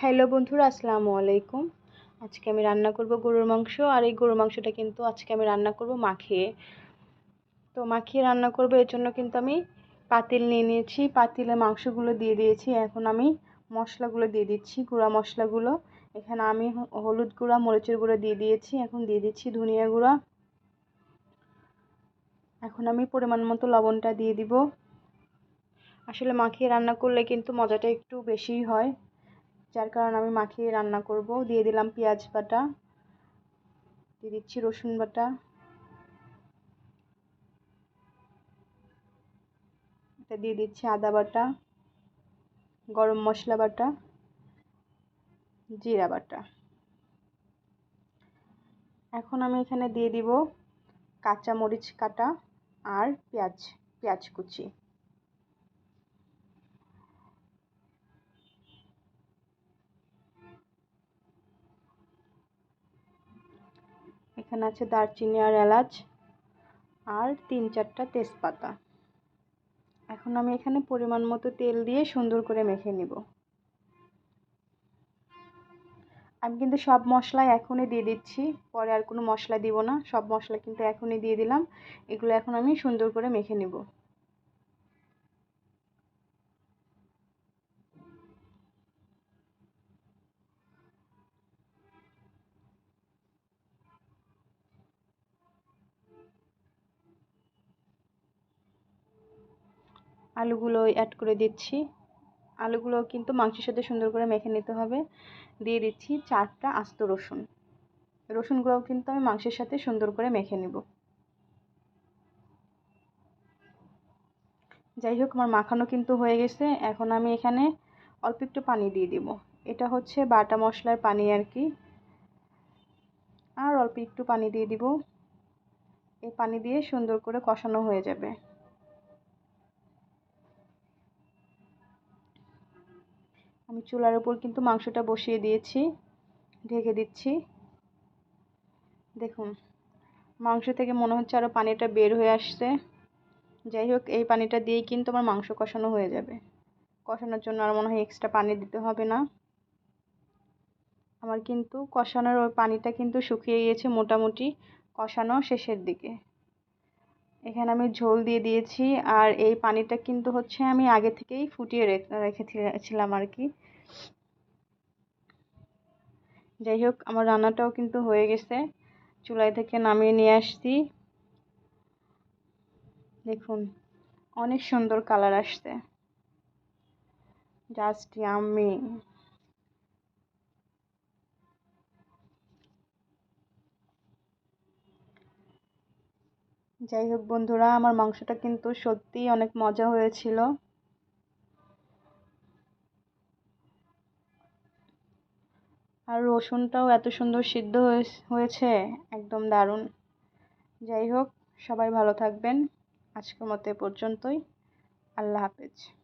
Hello বন্ধুরা, আসসালামু আলাইকুম। আজকে আমি রান্না করব গরুর মাংস, আর এই গরুর মাংসটা কিন্তু আজকে আমি রান্না করব মাখিয়ে তো মাখিয়ে রান্না করব, এর জন্য কিন্তু আমি পাতিল নিয়ে নিয়েছি। পাতিলে মাংসগুলো দিয়ে দিয়েছি, এখন আমি মশলাগুলো দিয়ে দিচ্ছি, গুঁড়া মশলাগুলো। এখানে আমি হলুদ গুঁড়া, মরিচের গুঁড়ো দিয়ে দিয়েছি, এখন দিয়ে দিচ্ছি ধনিয়া গুঁড়া। এখন আমি পরিমাণ মতো লবণটা দিয়ে দিব। আসলে মাখিয়ে রান্না করলে কিন্তু মজাটা একটু বেশিই হয়। যার কারণে আমি মাখিয়ে রান্না করব। দিয়ে দিলাম পেঁয়াজ বাটা, দিয়ে দিচ্ছি রসুন বাটা। এটা দিয়ে দিচ্ছি আদা বাটা, গরম মশলা বাটা, জিরা বাটা। এখন আমি এখানে দিয়ে দিব কাঁচা মরিচ কাটা আর পেঁয়াজ পেঁয়াজ কুচি। এখানে আছে দারচিনি আর এলাচ আর তিন চারটা তেজপাতা। এখন আমি এখানে পরিমাণ মতো তেল দিয়ে সুন্দর করে মেখে নিব। আমি কিন্তু সব মশলা এখনই দিয়ে দিচ্ছি, পরে আর কোনো মশলা দিব না। সব মশলা কিন্তু এখনই দিয়ে দিলাম। এগুলো এখন আমি সুন্দর করে মেখে নিব। আলুগুলো অ্যাড করে দিচ্ছি। আলুগুলো কিন্তু মাংসের সাথে সুন্দর করে মেখে নিতে হবে। দিয়ে দিচ্ছি চারটা আস্ত রসুন। রসুনগুলোও কিন্তু আমি মাংসের সাথে সুন্দর করে মেখে নেব। যাই হোক, আমার মাখানো কিন্তু হয়ে গেছে। এখন আমি এখানে অল্প একটু পানি দিয়ে দিব। এটা হচ্ছে বাটা মশলার পানি আর কি। আর অল্প একটু পানি দিয়ে দিব। এই পানি দিয়ে সুন্দর করে কষানো হয়ে যাবে। আমি চুলার উপর কিন্তু মাংসটা বসিয়ে দিয়েছি, ঢেকে দিচ্ছি। দেখুন, মাংস থেকে মনে হচ্ছে আরও পানিটা বের হয়ে আসছে। যাই হোক, এই পানিটা দিয়েই কিন্তু আমার মাংস কষানো হয়ে যাবে। কষানোর জন্য আর মনে হয় এক্সট্রা পানি দিতে হবে না। আমার কিন্তু কষানোর ওই পানিটা কিন্তু শুকিয়ে গিয়েছে মোটামুটি কষানো শেষের দিকে। এখানে আমি ঝোল দিয়ে দিয়েছি আর এই পানিটা কিন্তু হচ্ছে আমি আগে থেকেই ফুটিয়ে রেখেছিলাম আর কি। যাই হোক, আমার রান্নাটাও কিন্তু হয়ে গেছে। চুলাই থেকে নামিয়ে নিয়ে আসছি। দেখুন, অনেক সুন্দর কালার আসছে। জাস্ট আমি যাই হোক বন্ধুরা, আমার মাংসটা কিন্তু সত্যিই অনেক মজা হয়েছিল। আর রসুনটাও এত সুন্দর সিদ্ধ হয়েছে, একদম দারুণ। যাই হোক, সবাই ভালো থাকবেন। আজকের মতো এ পর্যন্তই। আল্লাহ হাফেজ।